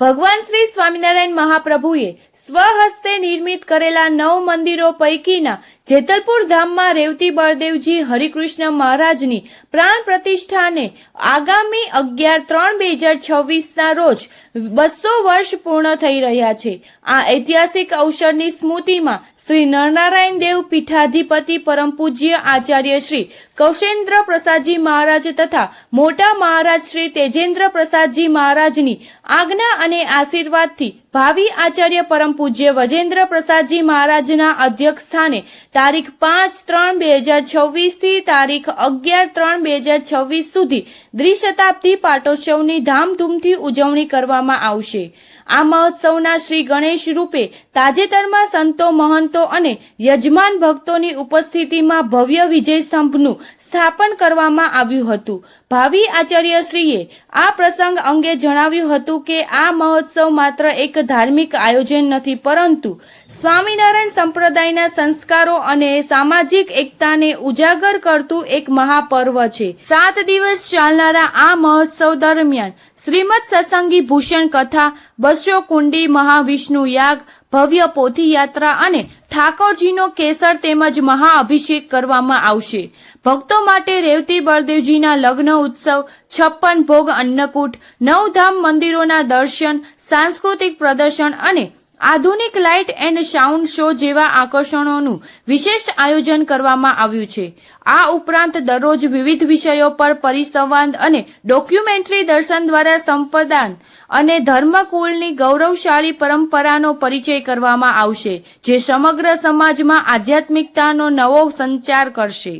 ભગવાન શ્રી સ્વામિનારાયણ મહાપ્રભુએ સ્વહસ્તે નિર્મિત કરેલા નવ મંદિરો પૈકીના જેતલપુર ધામમાં રેવતી બળદેવજી હરિકૃષ્ણ મહારાજની પ્રાણ પ્રતિષ્ઠાને આગામી અગિયાર ત્રણ બે હજાર છવ્વીસના રોજ બસો વર્ષ પૂર્ણ થઈ રહ્યા છે. આ ઐતિહાસિક અવસરની સ્મૃતિમાં શ્રી નરનારાયણ દેવ પીઠાધિપતિ પરમ પૂજ્ય આચાર્ય શ્રી કૌશેન્દ્ર પ્રસાદજી મહારાજ તથા મોટા મહારાજ શ્રી તેજેન્દ્ર પ્રસાદજી મહારાજની આજ્ઞા અને આશીર્વાદથી ભાવિ આચાર્ય પરમ પૂજ્ય વજેન્દ્ર પ્રસાદજી મહારાજના અધ્યક્ષ સ્થાને તારીખ પાંચ ત્રણ બે હજાર છવ્વીસથી તારીખ અગિયાર ત્રણ બે હજાર છવ્વીસ સુધી દ્વિશતાબ્દી પાટોત્સવની ધામધૂમથી ઉજવણી કરવામાં આવશે. આ મહોત્સવના શ્રી ગણેશ રૂપે તાજેતરમાં સંતો, મહંતો અને યજમાન ભક્તોની ઉપસ્થિતિમાં ભવ્ય વિજય સ્તંભનું સ્થાપન કરવામાં આવ્યું હતું. ભાવિ આચાર્યશ્રીએ આ પ્રસંગ અંગે જણાવ્યું હતું કે આ મહોત્સવ માત્ર એક ધાર્મિક આયોજન નથી, પરંતુ સ્વામિનારાયણ સંપ્રદાયના સંસ્કારો અને સામાજિક એકતાને ઉજાગર કરતું એક મહાપર્વ છે. સાત દિવસ ચાલનારા આ મહોત્સવ દરમિયાન શ્રીમદ સત્સંગી ભૂષણ કથા, બસો કુંડી, મહાવિષ્ણુ યાગ, ભવ્ય પોથી યાત્રા અને ઠાકોરજીનો કેસર તેમજ મહાઅભિષેક કરવામાં આવશે. ભક્તો માટે રેવતી બળદેવજીના લગ્ન ઉત્સવ, છપ્પન ભોગ અન્નકૂટ, નવધામ મંદિરોના દર્શન, સાંસ્કૃતિક પ્રદર્શન અને આધુનિક લાઇટ એન્ડ સાઉન્ડ શો જેવા આકર્ષણોનું વિશેષ આયોજન કરવામાં આવ્યું છે. આ ઉપરાંત દરરોજ વિવિધ વિષયો પર પરિસંવાદ અને ડોક્યુમેન્ટરી દર્શન દ્વારા સંપદાન અને ધર્મકુળની ગૌરવશાળી પરંપરાનો પરિચય કરવામાં આવશે, જે સમગ્ર સમાજમાં આધ્યાત્મિકતાનો નવો સંચાર કરશે.